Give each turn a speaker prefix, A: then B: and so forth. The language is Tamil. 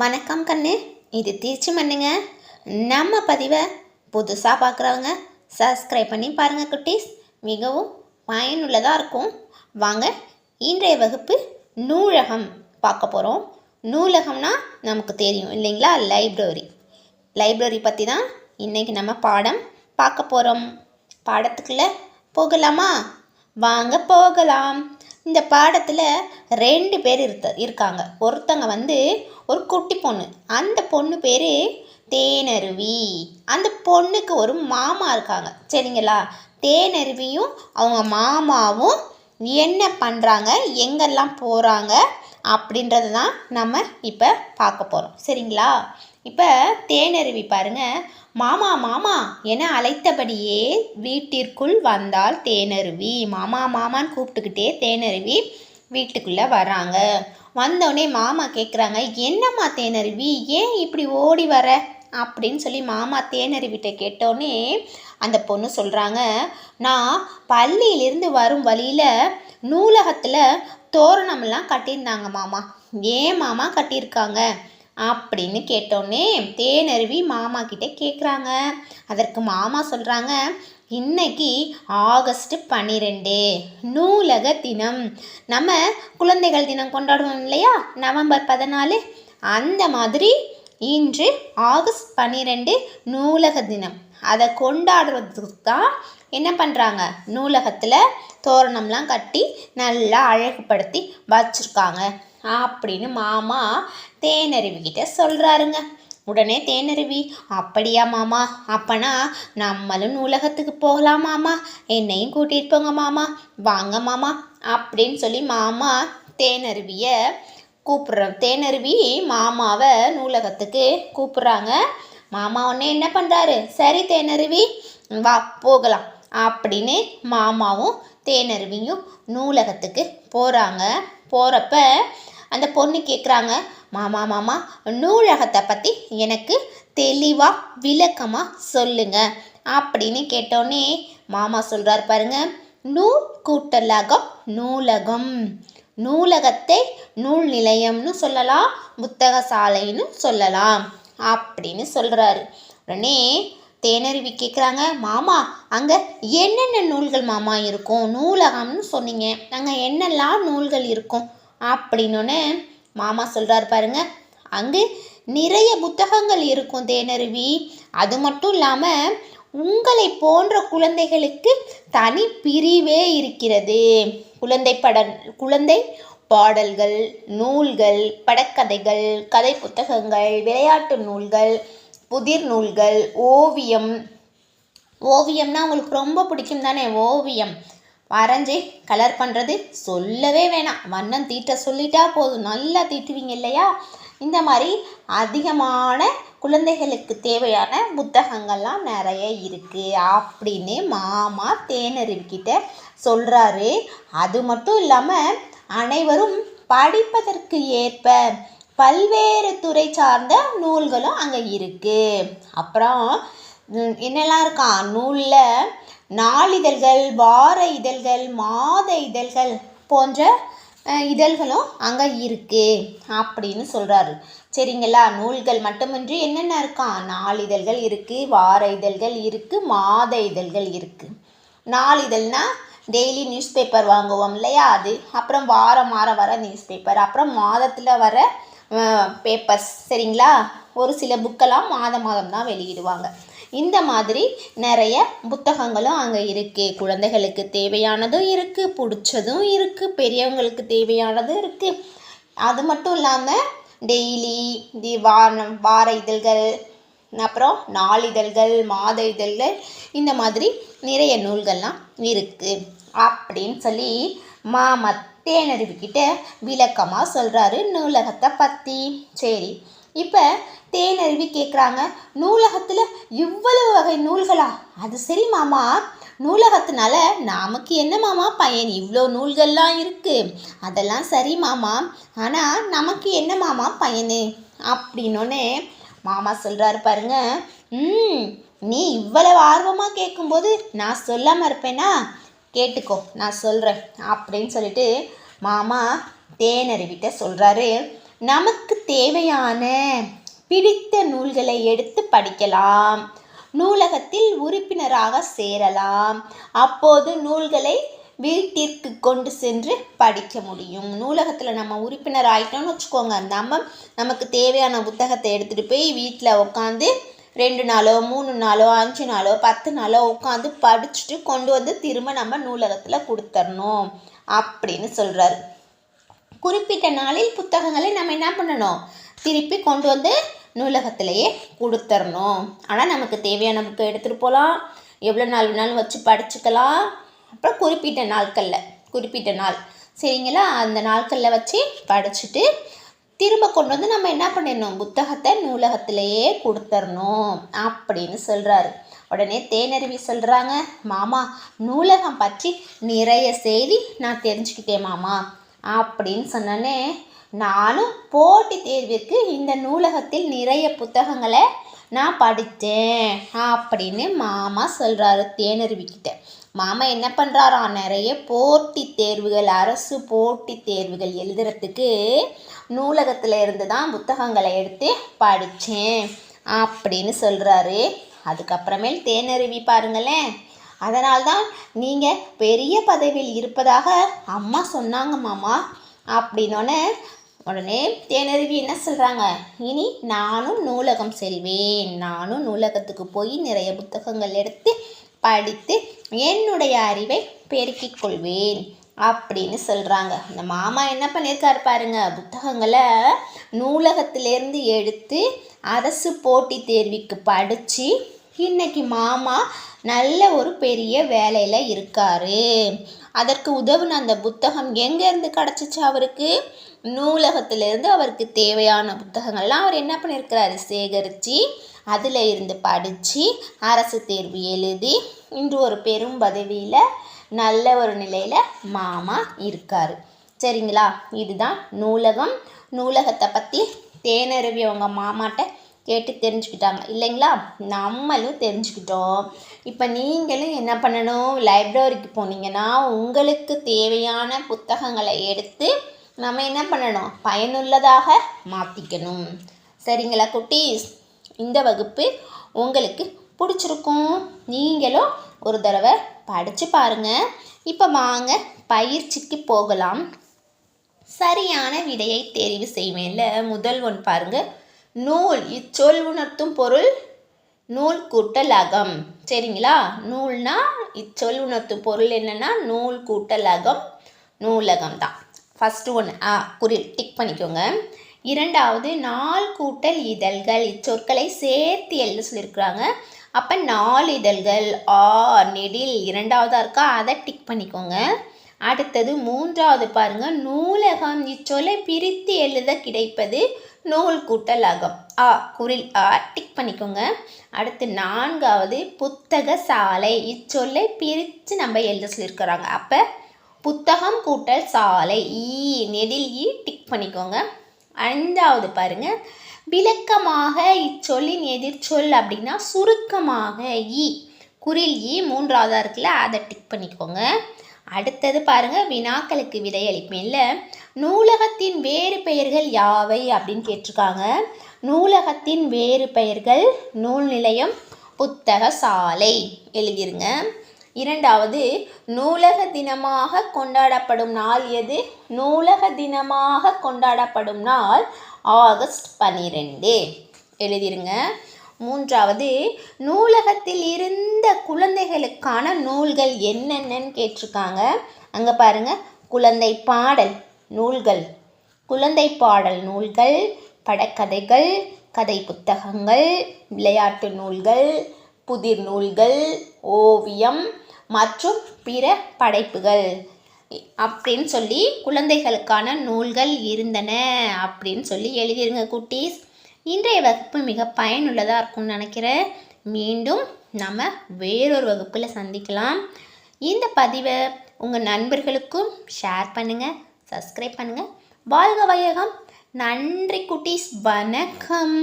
A: வணக்கம் கண்ணு. இது திருச்சி மண்ணுங்க. நம்ம பதிவை புதுசாக பார்க்குறவங்க சப்ஸ்கிரைப் பண்ணி பாருங்கள் குட்டீஸ். மிகவும் பயனுள்ளதாக இருக்கும். வாங்க இன்றைய வகுப்பு நூலகம் பார்க்க போகிறோம் நூலகம்னா நமக்கு தெரியும் இல்லைங்களா? லைப்ரரி லைப்ரரி பற்றி தான் இன்றைக்கி நம்ம பாடம் பார்க்க போகிறோம் பாடத்துக்குள்ளே போகலாமா? வாங்க போகலாம். இந்த பாடத்தில் ரெண்டு பேர் இருத்த இருக்காங்க. ஒருத்தங்க வந்து ஒரு குட்டி பொண்ணு. அந்த பொண்ணு பேர் தேனருவி. அந்த பொண்ணுக்கு ஒரு மாமா இருக்காங்க. சரிங்களா? தேனருவியும் அவங்க மாமாவும் என்ன பண்ணுறாங்க எங்கெல்லாம் போகிறாங்க அப்படின்றது தான் நம்ம இப்போ பார்க்க போகிறோம் சரிங்களா? இப்போ தேனருவி பாருங்க. மாமா மாமா என அழைத்தபடியே வீட்டிற்குள் வந்தால் தேனருவி. மாமா மாமான்னு கூப்பிட்டுக்கிட்டே தேனருவி வீட்டுக்குள்ளே வராங்க. வந்தோடனே மாமா கேட்குறாங்க என்னம்மா தேனருவி ஏன் இப்படி ஓடி வர? அப்படின்னு சொல்லி மாமா தேனருவிட்ட கேட்டோடனே அந்த பொண்ணு சொல்கிறாங்க நான் பள்ளியிலிருந்து வரும் வழியில் நூலகத்தில் தோரணமெல்லாம் கட்டியிருந்தாங்க மாமா. ஏன் மாமா கட்டியிருக்காங்க? அப்படின்னு கேட்டோன்னே தேனருவி மாமா கிட்டே கேட்குறாங்க அதற்கு மாமா சொல்கிறாங்க இன்னைக்கு ஆகஸ்ட் பன்னிரெண்டு நூலக தினம். நம்ம குழந்தைகள் தினம் கொண்டாடுவோம் இல்லையா? நவம்பர் பதினாலு. அந்த மாதிரி இன்று ஆகஸ்ட் பன்னிரெண்டு நூலக தினம். அதை கொண்டாடுறதுக்கு தான் என்ன பண்ணுறாங்க நூலகத்தில் தோரணம்லாம் கட்டி நல்லா அழகுபடுத்தி வச்சுருக்காங்க. அப்படின்னு மாமா தேனருவி கிட்ட சொல்கிறாருங்க உடனே தேனருவி அப்படியா மாமா அப்பனா நம்மளும் நூலகத்துக்கு போகலாம் மாமா. என்னையும் கூட்டிகிட்டு போங்க மாமா. வாங்க மாமா. அப்படின்னு சொல்லி மாமா தேனருவியை கூப்பிட்றோம் தேனருவி மாமாவை நூலகத்துக்கு கூப்பிட்றாங்க. மாமா உடனே என்ன பண்ணுறாரு சரி தேனருவி வா போகலாம். அப்படின்னு மாமாவும் தேனருவியும் நூலகத்துக்கு போகிறாங்க போகிறப்ப அந்த பொண்ணு கேட்குறாங்க மாமா மாமா நூலகத்தை பற்றி எனக்கு தெளிவாக விளக்கமாக சொல்லுங்க. அப்படின்னு கேட்டோன்னே மாமா சொல்கிறார் பாருங்க நூல் கூட்டலகம் நூலகம். நூலகத்தை நூல் நிலையம்னு சொல்லலாம் புத்தக சாலைன்னு சொல்லலாம் அப்படின்னு சொல்கிறாரு உடனே தேனருவி கேட்குறாங்க மாமா அங்கே என்னென்ன நூல்கள் மாமா இருக்கும்? நூலகம்னு சொன்னீங்க அங்கே என்னெல்லாம் நூல்கள் இருக்கும்? அப்படின்னோடனே மாமா சொல்கிறார் பாருங்க. அங்கு நிறைய புத்தகங்கள் இருக்கும் தேனருவி. அது மட்டும் இல்லாமல் உங்களை போன்ற குழந்தைகளுக்கு தனி பிரிவே இருக்கிறது. குழந்தை பட குழந்தை பாடல்கள் நூல்கள் படக்கதைகள் கதை புத்தகங்கள் விளையாட்டு நூல்கள் புதிர் நூல்கள் ஓவியம். ஓவியம்னா உங்களுக்கு ரொம்ப பிடிக்கும் தானே ஓவியம். வரைஞ்சி கலர் பண்ணுறது சொல்லவே வேணாம். வண்ணம் தீட்ட சொல்லிட்டா போதும். நல்லா தீட்டுவீங்க இல்லையா? இந்த மாதிரி அதிகமான குழந்தைகளுக்கு தேவையான புத்தகங்கள்லாம் நிறைய இருக்குது அப்படின்னு மாமா தேனருவிக்கிட்ட சொல்கிறாரு அது மட்டும் இல்லாமல் அனைவரும் படிப்பதற்கு ஏற்ப பல்வேறு துறை சார்ந்த நூல்களும் அங்கே இருக்குது அப்புறம் என்னெல்லாம் இருக்கான் நூலில் நாளிதழ்கள் வார இதழ்கள் மாத இதழ்கள் போன்ற இதழ்களும் அங்கே இருக்குது அப்படின்னு சொல்கிறாரு சரிங்களா? நூல்கள் மட்டுமின்றி என்னென்ன இருக்கான் நாளிதழ்கள் இருக்குது வார இதழ்கள் இருக்குது மாத இதழ்கள் இருக்குது நாளிதழ்னால் டெய்லி நியூஸ் பேப்பர் வாங்குவோம் இல்லையா அது? அப்புறம் வாரம் வாரம் வர நியூஸ் பேப்பர் அப்புறம் மாதத்தில் வர பேப்பர்ஸ் சரிங்களா? ஒரு சில புக்கெல்லாம் மாதம் மாதம் தான் வெளியிடுவாங்க. இந்த மாதிரி நிறைய புத்தகங்களும் அங்கே இருக்குது குழந்தைகளுக்கு தேவையானதும் இருக்குது பிடிச்சதும் இருக்குது பெரியவங்களுக்கு தேவையானதும் இருக்குது அது மட்டும் இல்லாமல் டெய்லி தி வாரம் வார இதழ்கள் அப்புறம் நாளிதழ்கள் மாத இதழ்கள் இந்த மாதிரி நிறைய நூல்கள்லாம் இருக்குது அப்படின்னு சொல்லி மாமத்தேனருவிக்கிட்ட விளக்கமாக சொல்கிறாரு நூலகத்தை பற்றி சரி. இப்போ தேனருவி கேட்குறாங்க நூலகத்தில் இவ்வளவு வகை நூல்களா? அது சரி மாமா. நூலகத்தினால நமக்கு என்ன மாமா? பயன் இவ்வளோ நூல்கள்லாம் இருக்குது அதெல்லாம் சரி மாமா. ஆனால் நமக்கு என்ன மாமா பையனு? அப்படின்னோடனே மாமா சொல்கிறாரு பாருங்க. ம் நீ இவ்வளவு ஆர்வமாக கேட்கும்போது நான் சொல்லாமல் இருப்பேனா? கேட்டுக்கோ நான் சொல்கிறேன் அப்படின்னு சொல்லிட்டு மாமா தேனருவிட்ட சொல்கிறாரு நமக்கு தேவையான பிடித்த நூல்களை எடுத்து படிக்கலாம். நூலகத்தில் உறுப்பினராக சேரலாம். அப்போது நூல்களை வீட்டிற்கு கொண்டு சென்று படிக்க முடியும். நூலகத்தில் நம்ம உறுப்பினர் ஆகிட்டோம்னு வச்சுக்கோங்க. நம்ம நமக்கு தேவையான புத்தகத்தை எடுத்துகிட்டு போய் வீட்டில் உட்காந்து ரெண்டு நாளோ மூணு நாளோ அஞ்சு நாளோ பத்து நாளோ உட்காந்து படிச்சுட்டு கொண்டு வந்து திரும்ப நம்ம நூலகத்தில் கொடுத்துர்ணும். அப்படின்னு சொல்கிறாரு குறிப்பிட்ட நாளில் புத்தகங்களை நம்ம என்ன பண்ணணும்? திருப்பி கொண்டு வந்து நூலகத்திலேயே கொடுத்துர்ணும். ஆனால் நமக்கு தேவையான புக்கை எடுத்துகிட்டு போகலாம் எவ்வளோ நாள் வேணாலும் வச்சு படிச்சுக்கலாம். அப்புறம் குறிப்பிட்ட நாட்களில் குறிப்பிட்ட நாள். சரிங்களா? அந்த நாட்களில் வச்சு படிச்சுட்டு திரும்ப கொண்டு வந்து நம்ம என்ன பண்ணிடணும்? புத்தகத்தை நூலகத்திலேயே கொடுத்துர்ணும் அப்படின்னு சொல்கிறாரு உடனே தேனருவி சொல்கிறாங்க மாமா நூலகம் பற்றி நிறைய செய்தி நான் தெரிஞ்சுக்கிட்டேன் மாமா. அப்படின்னு சொன்னோன்னே நானும் போட்டி தேர்விற்கு இந்த நூலகத்தில் நிறைய புத்தகங்களை நான் படித்தேன் அப்படின்னு மாமா சொல்கிறாரு தேனருவிக்கிட்ட. மாமா என்ன பண்ணுறாராம் நிறைய போட்டி தேர்வுகள் அரசு போட்டி தேர்வுகள் எழுதுறதுக்கு நூலகத்தில் இருந்து தான் புத்தகங்களை எடுத்து படித்தேன் அப்படின்னு சொல்கிறாரு அதுக்கப்புறமேல் தேனருவி பாருங்களேன். அதனால்தான் நீங்கள் பெரிய பதவியில் இருப்பதாக அம்மா சொன்னாங்க மாமா. அப்படின்னோடனே உடனே தேனருவி என்ன சொல்கிறாங்க இனி நானும் நூலகம் செல்வேன். நானும் நூலகத்துக்கு போய் நிறைய புத்தகங்கள் எடுத்து படித்து என்னுடைய அறிவை பெருக்கிக் கொள்வேன் அப்படின்னு சொல்கிறாங்க இந்த மாமா என்ன பண்ணியிருக்காரு பாருங்க புத்தகங்களை நூலகத்திலேருந்து எடுத்து அரசு போட்டித் தேர்விக்கு படித்து இன்னைக்கு மாமா நல்ல ஒரு பெரிய வேலையில் இருக்காரு. அதற்கு உதவுன அந்த புத்தகம் எங்கேருந்து கிடச்சிச்சு அவருக்கு? நூலகத்திலேருந்து அவருக்கு தேவையான புத்தகங்கள்லாம் அவர் என்ன பண்ணியிருக்கிறாரு சேகரித்து அதில் இருந்து படித்து அரசு தேர்வு எழுதி இன்று ஒரு பெரும் பதவியில் நல்ல ஒரு நிலையில் மாமா இருக்கார். சரிங்களா? இதுதான் நூலகம். நூலகத்தை பற்றி தேனருவி அவங்க மாமாட்ட கேட்டு தெரிஞ்சுக்கிட்டாங்க. இல்லைங்களா? நம்மளும் தெரிஞ்சுக்கிட்டோம். இப்போ நீங்களும் என்ன பண்ணணும்? லைப்ரரிக்கு போனீங்கன்னா உங்களுக்கு தேவையான புத்தகங்களை எடுத்து நம்ம என்ன பண்ணணும்? பயனுள்ளதாக மாற்றிக்கணும் சரிங்களா குட்டீஸ்? இந்த வகுப்பு உங்களுக்கு பிடிச்சிருக்கும். நீங்களும் ஒரு தடவை படித்து பாருங்கள் இப்போ வாங்க பயிற்சிக்கு போகலாம். சரியான விடையை தெரிவு செய்வேன்ல. முதல் ஒன் பாருங்கள் நூல் இச்சொல் உணர்த்தும் பொருள் நூல் கூட்டல் அகம் சரிங்களா? நூல்னா இச்சொல் உணர்த்தும் பொருள் என்னன்னா நூல் கூட்டல் அகம் நூலகம் தான். ஃபஸ்ட்டு ஒன்று ஆ குறில் டிக் பண்ணிக்கோங்க. இரண்டாவது நாள் கூட்டல் இதழ்கள். இச்சொற்களை சேர்த்து எழுத சொல்லியிருக்கிறாங்க. அப்போ நாலு இதழ்கள் ஆ நெடில் இரண்டாவதாக இருக்கா? அதை டிக் பண்ணிக்கோங்க. அடுத்தது மூன்றாவது பாருங்க. நூலகம் இச்சொல்லை பிரித்து எழுத கிடைப்பது நூல் கூட்டல் அகம் ஆ குரில் ஆ டிக் பண்ணிக்கோங்க. அடுத்து நான்காவது புத்தக சாலை இச்சொல்லை பிரித்து நம்ம எழுத சொல்லியிருக்கிறாங்க அப்போ புத்தகம் கூட்டல் சாலை ஈ நெடில் ஈ டிக் பண்ணிக்கோங்க. ஐந்தாவது பாருங்க. விளக்கமாக இச்சொல்லின் எதிர்ச்சொல் அப்படின்னா சுருக்கமாக ஈ. குரில் ஈ மூன்றாவதாக இருக்குல்ல அதை டிக் பண்ணிக்கோங்க. அடுத்தது பாருங்க வினாக்களுக்கு விடையளிப்பேன்ல. நூலகத்தின் வேறு பெயர்கள் யாவை அப்படின்னு கேட்டிருக்காங்க. நூலகத்தின் வேறு பெயர்கள் நூல் நிலையம் புத்தக சாலை. எழுதிருங்க. இரண்டாவது நூலக தினமாக கொண்டாடப்படும் நாள் எது? நூலக தினமாக கொண்டாடப்படும் நாள் ஆகஸ்ட் பன்னிரெண்டு எழுதிருங்க. மூன்றாவது நூலகத்தில் இருந்த குழந்தைகளுக்கான நூல்கள் என்னென்னன்னு கேட்டிருக்காங்க. அங்கே பாருங்க குழந்தை பாடல் நூல்கள். குழந்தை பாடல் நூல்கள் படக்கதைகள் கதை புத்தகங்கள் விளையாட்டு நூல்கள் புதிர் நூல்கள் ஓவியம் மற்றும் பிற படைப்புகள் அப்படின்னு சொல்லி குழந்தைகளுக்கான நூல்கள் இருந்தன அப்படின்னு சொல்லி எழுதிருங்க குட்டீஸ். இன்றைய வகுப்பு மிக பயனுள்ளதாக இருக்கும்னு நினைக்கிறேன். மீண்டும் நம்ம வேறொரு வகுப்பில் சந்திக்கலாம். இந்த பதிவை உங்கள் நண்பர்களுக்கும் ஷேர் பண்ணுங்கள் சப்ஸ்கிரைப் பண்ணுங்கள் வாழ்க வையகம். நன்றி குட்டீஸ் வணக்கம்.